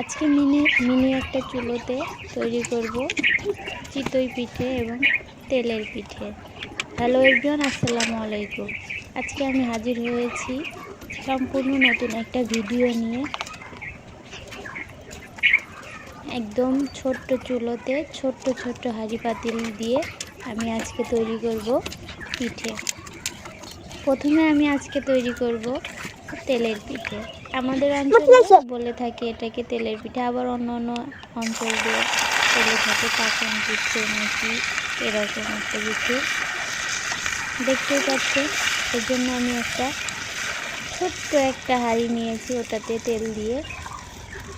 আজকে mini mini একটা চুলোতে তৈরি করব চিতই পিঠে এবং তেলের পিঠে। হ্যালো এভরিওয়ান আসসালামু আলাইকুম। আজকে আমি হাজির হয়েছি সম্পূর্ণ নতুন একটা ভিডিও নিয়ে। একদম ছোট্ট চুলোতে ছোট্ট ছোট্ট হাঁড়ি পাতিল দিয়ে আমি আজকে তৈরি করব পিঠে। প্রথমে আমি আজকে তৈরি করব তেলের পিঠে। আমাদের অঞ্চলে বলে থাকে এটাকে তেলের পিঠা আবার অন্য অন্য অঞ্চল দিয়ে বলে থাকে কাকন পিঠে নাকি এরকম একটা কিছু। দেখতেই পাচ্ছেন এর জন্য আমি একটা ছোট্ট একটা হাঁড়ি নিয়েছি ওটাতে তেল দিয়ে।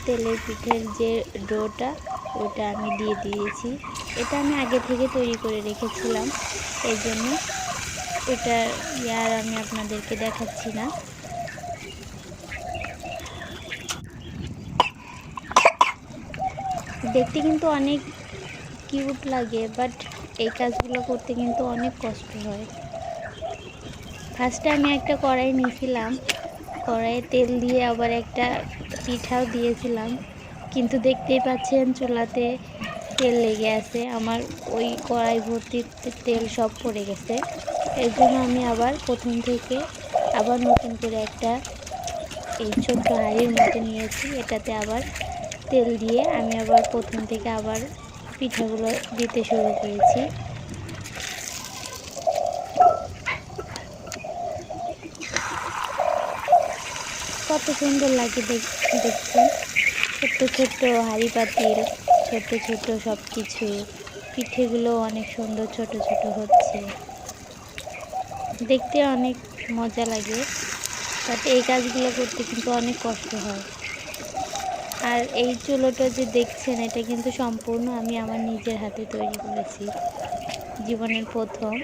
তেলের পিঠের যে ডোটা ওটা আমি দিয়ে দিয়েছি। এটা আমি আগে থেকে তৈরি করে রেখেছিলাম এই জন্য এটা ইয়ার আমি আপনাদেরকে দেখাচ্ছি না। দেখতে কিন্তু অনেক কিউট লাগে বাট এই কাজগুলো করতে কিন্তু অনেক কষ্ট হয়। ফার্স্টে আমি একটা কড়াই নিয়েছিলাম, কড়াইয়ে তেল দিয়ে আবার একটা পিঠাও দিয়েছিলাম, কিন্তু দেখতেই পাচ্ছেন চুলাতে তেল লেগে আছে, আমার ওই কড়াই ভর্তি তেল সব পড়ে গেছে। এই জন্য আমি আবার প্রথম থেকে আবার নতুন করে একটা এই ছোট্ট হাঁড়ির মতো নিয়েছি, এটাতে আবার তেল দিয়ে আমি আবার প্রথম থেকে আবার পিঠাগুলো দিতে শুরু করেছি। কত সুন্দর লাগে দেখ- দেখছেন ছোট্ট ছোট্ট হাঁড়ি পাতিল ছোট্ট ছোট্ট সব কিছু পিঠেগুলো অনেক সুন্দর ছোট ছোট হচ্ছে। দেখতে অনেক মজা লাগে। বাট এই কাজগুলো করতে কিন্তু অনেক কষ্ট হয়। আর এই চুলোটা যে দেখছেন, এটা কিন্তু সম্পূর্ণ আমি আমার নিজের হাতে তৈরি করেছি। জীবনের প্রথম।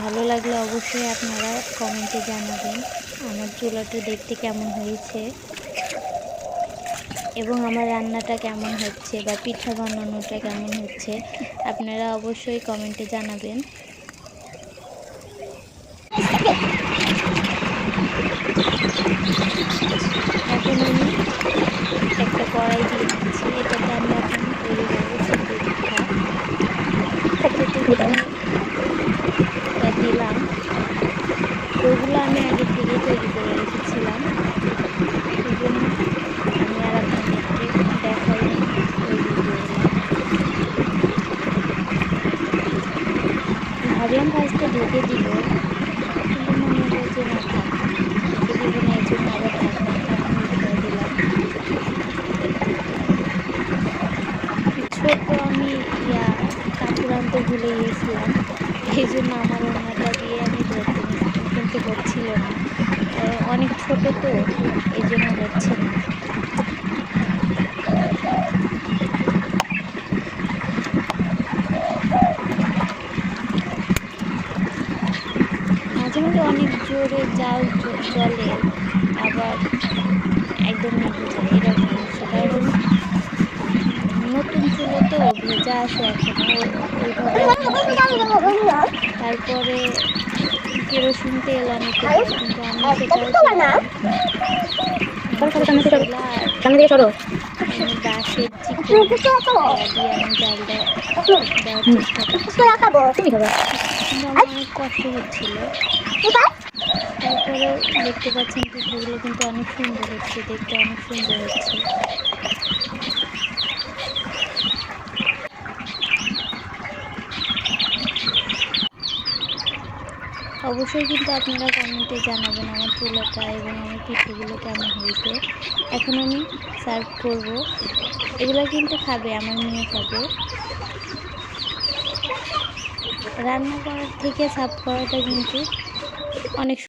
ভালো লাগলে অবশ্যই আপনারা কমেন্টে জানাবেন আমার চুলাটা দেখতে কেমন হয়েছে এবং আমার রান্নাটা কেমন হচ্ছে বা পিঠা বানানোটা কেমন হচ্ছে। আপনারা অবশ্যই কমেন্টে জানাবেন এখন আমি একটা কড়াই দিয়ে দিচ্ছি এটাতে আমি এখন তৈরি করব চিতই পিঠা চিতই পিঠা দিলাম ওগুলো আমি আগে থেকে তৈরি করে রেখেছিলাম এই জন্য আমি আর আপনাদেরকে দেখাই ওই ভিডিওগুলো ভাবলাম ফার্স্টে ঢেকে দিব কিন্তু মনে হলো যে না থাক ঢেকে দিব না এই জন্য আবার ঢাকনা ঢাকনা দিয়ে দিলাম ছোট আমি ইয়া আনতে ভুলে গিয়েছিলাম। এই জন্য আমার ওনাটা দিয়ে আমি ধরতে কিন্তু হচ্ছিল না। অনেক ছোট তো, এই জন্য হচ্ছে না। মাঝে মাঝে অনেক জোরে জাল জ- তো ভেজা আসে। তারপরে কেরোসিন তেল অনেকে কিন্তু আমি সেটাও বাঁশের চিকন অনেক কষ্ট হচ্ছিল। তারপরে দেখতে পাচ্ছেন পিঠাগুলো কিন্তু অনেক সুন্দর হচ্ছে দেখতে অনেক সুন্দর হচ্ছে। অবশ্যই কিন্তু আপনারা কমেন্টে জানাবেন আমার চুলাটা এবং আমার পিঠেগুলো কেমন হয়েছে। এখন আমি সার্ভ করব। এগুলো কিন্তু খাবে, আমার মেয়ে খাবে। রান্না করার থেকে সার্ভ করাটা কিন্তু অনেক